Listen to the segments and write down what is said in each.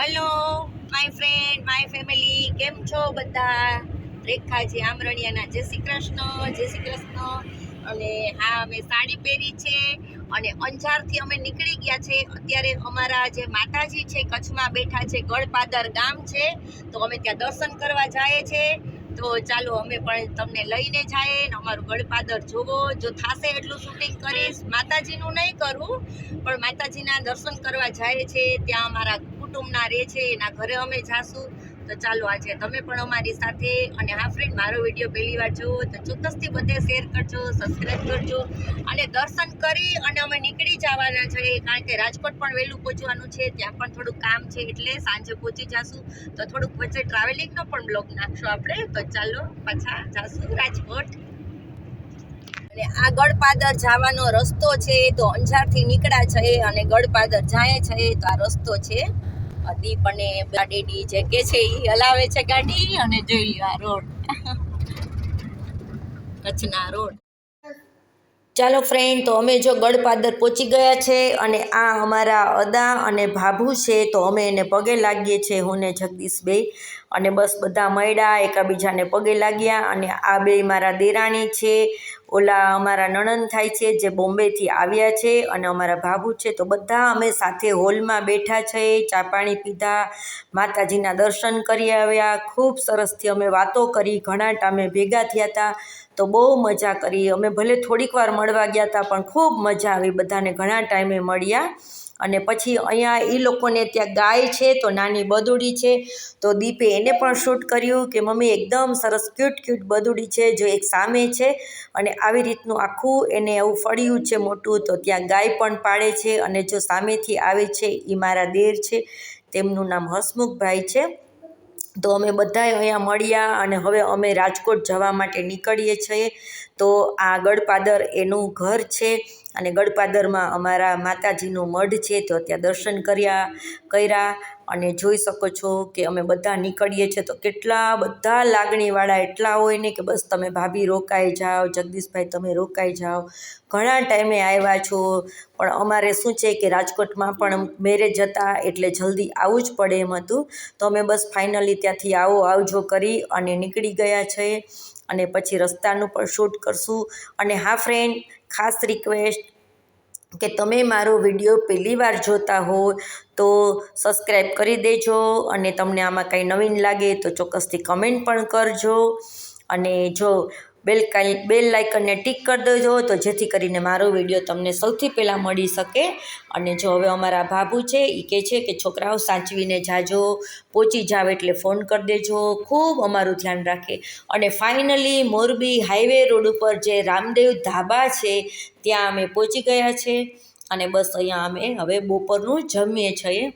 Hello my friend my family કેમ છો બધા? રેખાજી આમરણિયાના. જય શ્રી કૃષ્ણ, જય શ્રી કૃષ્ણ. અને હા, અમે સાડી પહેરી છે અને અંજારથી અમે નીકળી ગયા છે. અત્યારે અમારા જે માતાજી છે, કચ્છમાં બેઠા છે, ગળપાદર ગામ છે. તો અમે ત્યાં દર્શન કરવા જઈએ છે. તો ચાલો, અમે પણ તમને લઈને જાય ને અમારું ગળપાદર જોવો. જો થાશે એટલું શૂટિંગ કરીશ. માતાજીનું નહીં કરું, પણ માતાજીના દર્શન કરવા જાય છે. ત્યાં અમારા કુટુંબના રહે છે, એના ઘરે અમે જાશું. તો ચાલો આજે તમે પણ અમારી સાથે અને હા ફ્રેન્ડ મારો વીડિયો પહેલી વાર જુઓ તો ચોક્કસથી બધે શેર કરજો સબસ્ક્રાઈબ કરજો અને દર્શન કરી અને અમે નીકળી જવાના છે. કારણ કે રાજકોટ પણ વહેલું પહોંચવાનું છે, ત્યાં પણ થોડુંક કામ છે એટલે સાંજે પહોંચી જશું. તો થોડુંક વચ્ચે ટ્રાવેલિંગનો પણ બ્લોગ નાખશું આપણે. તો ચાલો પાછા જશું રાજકોટ. અને આ ગળપાદર જવાનો રસ્તો છે, તો અંજારથી નીકળ્યા છે અને ગળપાદર જાય છે, તો આ રસ્તો છે. દીપ અને ડેડી જે કે છે એ હલાવે છે ગાડી અને જોઈ લ્યો રોડ. કચ્છના રોડ. ચાલો ફ્રેન્ડ તો અમે જો ગળપાદર પહોંચી ગયા છે અને આ અમારા અદા અને ભાભુ છે, તો અમે એને પગે લાગીએ છીએ હું ને જગદીશભાઈ અને બસ બધા મળ્યા, એકાબીજાને પગે લાગ્યા અને આ બે મારા દેરાણી છે. ઓલા અમારા નણંદ થાય છે, જે બોમ્બેથી આવ્યા છે અને અમારા ભાભુ છે, તો બધા અમે સાથે હોલમાં બેઠા છે, ચા પાણી પીધા, માતાજીના દર્શન કરી આવ્યા, ખૂબ સરસથી અમે વાતો કરી, ઘણા ટાઈમે ભેગા થયા હતા તો બહુ મજા કરી. અમે ભલે થોડીક વાર મળવા ગયા હતા પણ ખૂબ મજા આવી, બધાને ઘણા ટાઈમે મળ્યા. અને પછી અહીંયા એ લોકોને ત્યાં ગાય છે, તો નાની બદુડી છે. તો દીપે એને પણ શૂટ કર્યું કે મમ્મી એકદમ સરસ ક્યુટ ક્યુટ બદુડી છે, જો એક સામે છે. અને આવી રીતનું આખું એને એવું ફળિયું છે મોટું, તો ત્યાં ગાય પણ પાળે છે અને જો સામેથી આવે છે એ મારા દેર છે. તેમનું નામ હસમુખભાઈ છે. તો અમે બધાએ અહીંયા મળ્યા અને હવે અમે રાજકોટ જવા માટે નીકળીએ છીએ. તો આ ગળપાદર એનું ઘર છે. અને ગળપાદરમાં અમારા માતાજીનું મઢ છે તો ત્યાં દર્શન કર્યા કર્યા અને જોઈ શકો છો કે અમે બધા નીકળીએ છીએ. તો કેટલા બધા લાગણીવાળા, એટલા હોય ને કે બસ તમે ભાભી રોકાઈ જાઓ, જગદીશભાઈ તમે રોકાઈ જાઓ. ઘણા ટાઈમે આવ્યા છો, પણ અમારે શું છે કે રાજકોટમાં પણ મેરેજ હતા એટલે જલ્દી આવવું જ પડે એમ હતું. તો અમે બસ ફાઇનલી ત્યાંથી આવો આવજો કરી અને નીકળી ગયા છે અને પછી રસ્તાનું પણ શૂટ કરશું. અને હા ફ્રેન્ડ ખાસ રિક્વેસ્ટ કે તમે મારો વીડિયો પહેલી વાર જોતા હો તો સબસ્ક્રાઈબ કરી દેજો અને તમને આમાં કાંઈ નવીન લાગે તો ચોક્કસથી કમેન્ટ પણ કરજો. અને જો બેલ કાઈ બેલ લાઇકનને ટિક કરી દેજો, તો જેથી કરીને મારો વીડિયો તમને સૌથી પહેલાં મળી શકે. અને જો હવે અમારા ભાભુ છે એ કહે છે કે છોકરાઓ સાચવીને જાજો પહોંચી જાવ એટલે ફોન કરી દેજો. ખૂબ અમારું ધ્યાન રાખે. અને ફાઇનલી મોરબી હાઈવે રોડ ઉપર જે રામદેવ ધાબા છે, ત્યાં અમે પહોંચી ગયા છે. અને બસ અહીંયા અમે હવે બપોરનું જમીએ છીએ.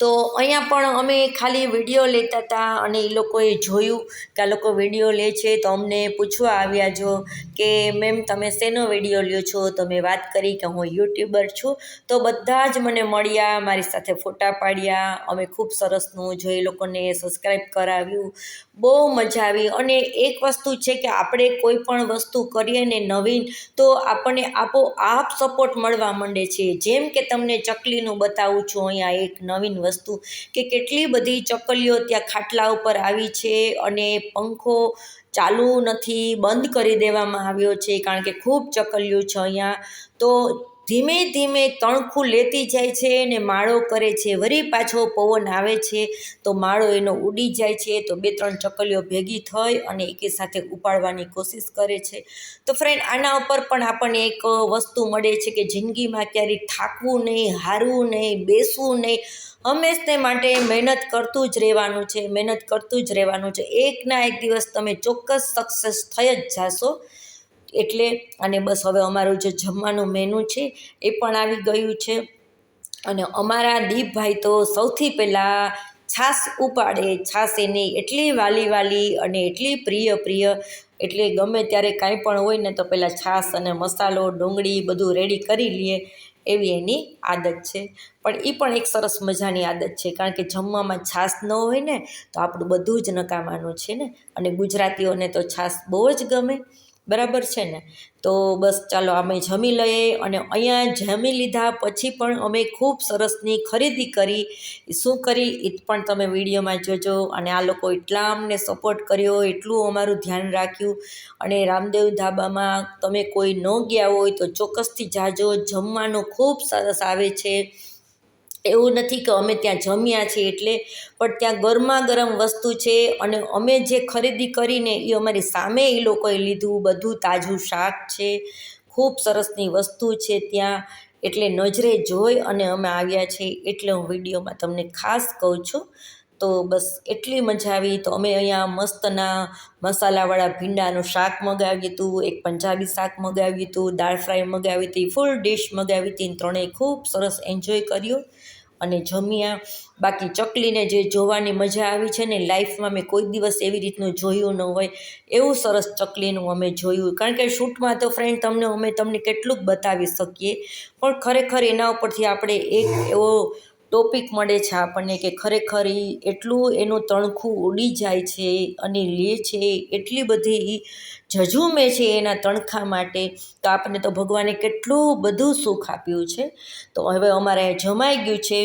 તો અહીંયા પણ અમે ખાલી વીડિયો લેતા હતા અને એ લોકોએ જોયું કે આ લોકો વીડિયો લે છે તો અમને પૂછવા આવ્યા જો કે, મેમ, તમે શેનો વીડિયો લ્યો છો? તો મેં વાત કરી કે, હું યુટ્યુબર છું. તો બધા જ મને મળ્યા, મારી સાથે ફોટા પાડ્યા. અમે ખૂબ સરસનું જો એ લોકોને સબસ્ક્રાઈબ કરાવ્યું. બહુ મજા આવી. અને એક વસ્તુ છે કે આપણે કોઈ પણ વસ્તુ કરીએ ને નવીન, તો આપણને આપોઆપ સપોર્ટ મળવા માંડે છે. જેમ કે તમને ચકલીનું બતાવું છું, અહીંયા એક નવીન વસ્તુ કે કેટલી બધી ચકલીઓ ત્યાં ખાટલા ઉપર આવી છે અને પંખો ચાલુ નથી, બંધ કરી દેવામાં આવ્યો છે કારણ કે ખૂબ ચકલીઓ છે અહીંયા. તો ધીમે ધીમે તણખું લેતી જાય છે અને માળો કરે છે. વરી પાછો પવન આવે છે તો માળો એનો ઉડી જાય છે તો બે ત્રણ ચકલીઓ ભેગી થઈ અને એકી સાથે ઉપાડવાની કોશિશ કરે છે. તો ફ્રેન્ડ આના ઉપર પણ આપણને એક વસ્તુ મળે છે કે જિંદગીમાં ક્યારેય થાકવું નહીં, હારવું નહીં, બેસવું નહીં. હંમેશને માટે મહેનત કરતું જ રહેવાનું છે, મહેનત કરતું જ રહેવાનું છે. એકના એક દિવસ તમે ચોક્કસ સક્સેસ થઈ જ જાશો. એટલે અને બસ હવે અમારું જે જમવાનું મેનુ છે એ પણ આવી ગયું છે. અને અમારા દીપભાઈ તો સૌથી પહેલાં છાશ ઉપાડે, છાશ એની એટલી વાલી વાલી અને એટલી પ્રિય પ્રિય, એટલે ગમે ત્યારે કાંઈ પણ હોય ને તો પહેલાં છાશ અને મસાલો, ડુંગળી બધું રેડી કરી લઈએ એવી એની આદત છે. પણ એ પણ એક સરસ મજાની આદત છે, કારણ કે જમવામાં છાશ ન હોય ને તો આપણું બધું જ નકામાનું છે ને. અને ગુજરાતીઓને તો છાશ બહુ જ ગમે. બરાબર છે ને? તો બસ ચાલો અમે જમી લઈએ અને અહીંયા જમી લીધા પછી પણ અમે ખૂબ સરસની ખરીદી કરી. શું કરી એ પણ તમે વિડીયોમાં જોજો અને આ લોકો એટલા અમને સપોર્ટ કર્યો, એટલું અમારું ધ્યાન રાખ્યું. અને રામદેવ ધાબામાં તમે કોઈ ન ગયા હોય તો ચોક્કસથી જાજો, જમવાનું ખૂબ સરસ આવે છે. એવું નથી કે અમે ત્યાં જમ્યા છીએ એટલે, પણ ત્યાં ગરમા ગરમ વસ્તુ છે અને અમે જે ખરીદી કરીને એ અમારી સામે એ લોકોએ લીધું, બધું તાજું શાક છે, ખૂબ સરસની વસ્તુ છે ત્યાં, એટલે નજરે જોઈ અને અમે આવ્યા છીએ, એટલે હું વિડીયોમાં તમને ખાસ કહું છું. તો બસ એટલી મજા આવી. તો અમે અહીંયા મસ્તના મસાલાવાળા ભીંડાનું શાક મગાવ્યું હતું એક પંજાબી શાક મગાવ્યું હતું દાળ ફ્રાય મગાવી હતી, ફૂલ ડિશ મગાવી હતી ત્રણેય ખૂબ સરસ એન્જોય કર્યું. અને જમ્યા. બાકી ચકલીને જે જોવાની મજા આવી છે ને, લાઈફમાં મેં કોઈ દિવસ એવી રીતનું જોયું ન હોય, એવું સરસ ચકલીનું અમે જોયું. કારણ કે શૂટમાં તો ફ્રેન્ડ તમને, અમે તમને કેટલુંક બતાવી શકીએ. પણ ખરેખર એના ઉપરથી આપણે એક એવો ટોપિક મળે છે આપણને કે ખરેખર એ એટલું એનું તણખું ઉડી જાય છે અને લે છે એટલી બધી જજુમે છે એના તણખા માટે, તો આપણને તો ભગવાને કેટલું બધું સુખ આપ્યું છે. તો હવે અમારે જમાઈ ગયું છે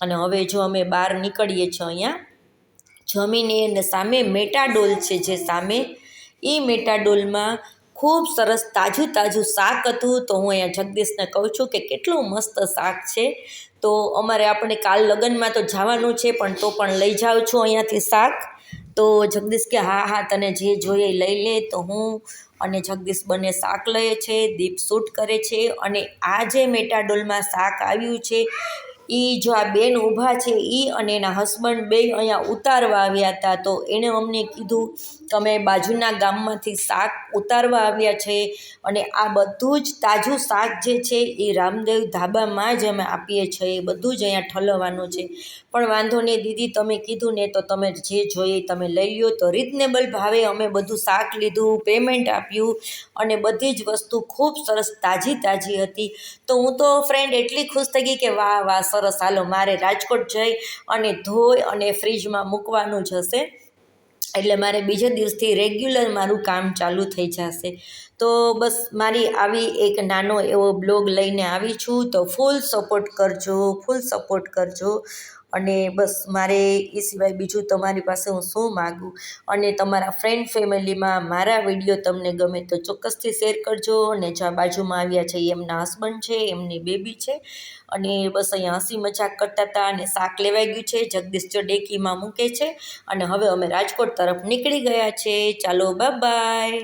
અને હવે જો અમે બહાર નીકળીએ છીએ અહીંયા, જમીને સામે મેટાડોલ છે જે સામે એ મેટાડોલમાં ખૂબ સરસ તાજું તાજું શાક હતું. તો હું અહીંયા જગદીશને કહું છું કે કેટલું મસ્ત શાક છે. તો અમારે આપણે કાલ લગ્નમાં તો જવાનું છે, પણ તો પણ લઈ જાઉં છું અહીંયાથી શાક. તો જગદીશ કે, હા હા, તને જે જોઈએ લઈ લે. તો હું અને જગદીશ બંને શાક લઈએ છે, દીપ શૂટ કરે છે અને આ જે મેટાડોલમાં શાક આવ્યું છે એ જો આ બેન ઊભા છે એ અને એના હસબન્ડ બે અહીંયા ઉતારવા આવ્યા હતા, તો એણે અમને કીધું અમે બાજુના ગામમાંથી શાક ઉતારવા આવ્યા છે અને આ બધું જ તાજું શાક જે છે, એ રામદેવ ધાબામાં જ અમે આપીએ છીએ બધું જ અહીંયા ઠલવવાનું છે. પણ વાંધો નહીં દીદી, તમે કીધું ને તો તમે જે જોઈએ તમે લઈ લો તો રિઝનેબલ ભાવે અમે બધું શાક લીધું પેમેન્ટ આપ્યું અને બધી જ વસ્તુ ખૂબ સરસ તાજી તાજી હતી. તો હું તો ફ્રેન્ડ એટલી ખુશ થઈ ગઈ કે વાહ વાહ સરસ. હાલો, મારે રાજકોટ જઈ અને ધોઈ અને ફ્રીજમાં મૂકવાનું જ હશે. એટલે મારે બીજા દિવસથી રેગ્યુલર મારું કામ ચાલુ થઈ જશે. તો બસ મારી આવી એક નાનો એવો બ્લોગ લઈને આવી છું. તો ફૂલ સપોર્ટ કરજો ફૂલ સપોર્ટ કરજો. અને બસ મારે એ સિવાય બીજું તમારી પાસે હું શું માગું? અને તમારા ફ્રેન્ડ ફેમિલીમાં મારા વીડિયો તમને ગમે તો ચોક્કસથી શેર કરજો અને જ્યાં બાજુમાં આવ્યા છે એમના હસબન્ડ છે, એમની બેબી છે. અને બસ અહીંયા હસી મજાક કરતા હતા અને શાક લેવાઈ ગયું છે, જગદીશ ડેકીમાં મૂકે છે. અને હવે અમે રાજકોટ તરફ નીકળી ગયા છે. ચાલો બાય